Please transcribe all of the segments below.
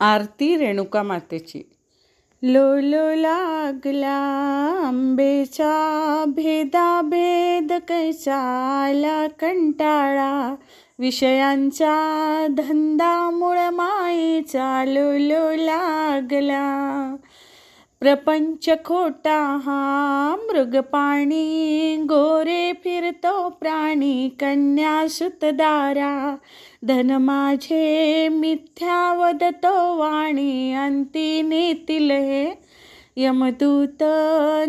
आरती रेणुका मातेची. लोलो लागला आंबेचा भेदा भेद कैसाला कंटाळा? विषयांचा धंदा मूळ मायेचा लोलो लागला. प्रपंच खोटा हा मृगपाणी गोरे फिरतो प्राणी कन्या सुतदारा. धन माझे मिथ्या वदतो वाणी अंती नेतील हे यमदूत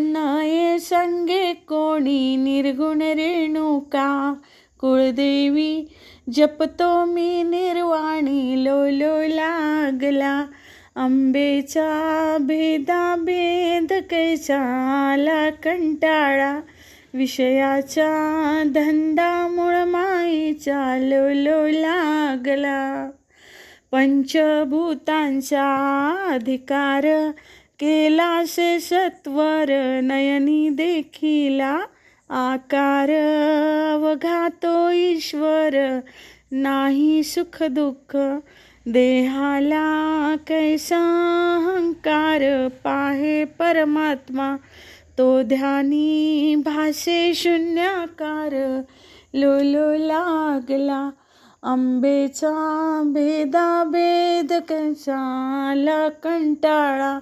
नये संगे कोणी निर्गुण रेणुका कुळदेवी जपतो मी निर्वाणी लोलो लागला. आंबेचा भेदा भेद कैसाला कंटाळा विषयाचा धंदा मूळ माईचा लोलो लागला. पंचभूतांचा अधिकार केला से सत्वर नयनी देखिला आकार अवघातो ईश्वर नाही सुख दुःख देहाला कैसा अहंकार पाहे परमात्मा तो ध्यानी भासे शून्याकार. लोलो लागला आंबेचा भेदा भेद कंटाळा.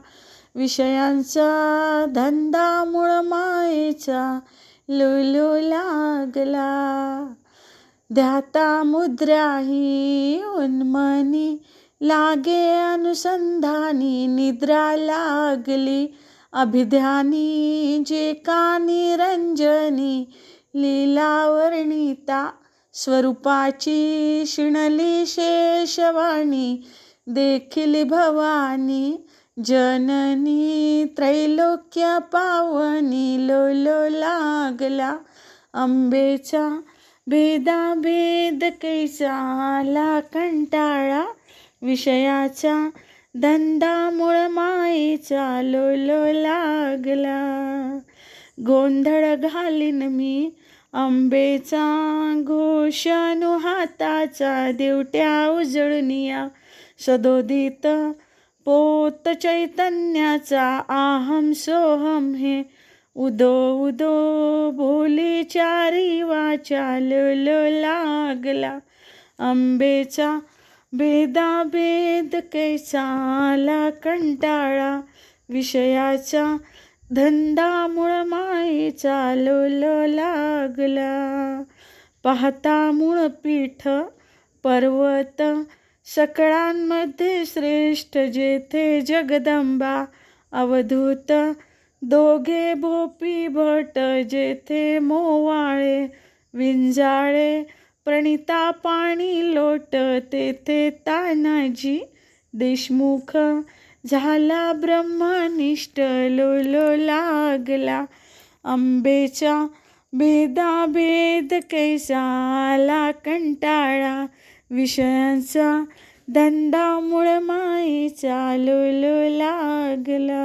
विषयांचा धंदा मुळ मायेचा लोलो लागला. ध्याता मुद्राही उन्मनी लागे अनुसंधानी निद्रा लागली अभिध्यानी जे का निरंजनी लीलावर्णिता स्वरूपाची शिणली शेषवाणी देखील भवानी जननी त्रैलोक्य पावनी लोलो लागला अंबेचा भेदाभेद कैसाला कंटाळा विषयाचा धंदा मूळ मायेचा लोलो लागला. गोंधळ घालीन मी आंबेचा घोषणू हाताचा देवट्या उजळनिया सदोदित पोत चैतन्याचा आहम सोहम हे उदो उदो बोले चारी वाचा लागला. आंबेचा भेदा भेद कैसाला कंटाळा. विषयाचा धंदा मूळ मायेचा लागला. पाहता मूळ पीठ पर्वत सकळांमध्ये श्रेष्ठ जेथे जगदंबा. अवधूत दोघे भोपी भट जेथे मोवाळे विंजाळे प्रणिता पाणी लोट तेथे तानाजी देशमुख झाला ब्रह्मनिष्ठ लोलो लागला आंबेचा भेदा भेद कैसाला कंटाळा विषयांचा धंदा मूळ मायेचा लोलो लागला.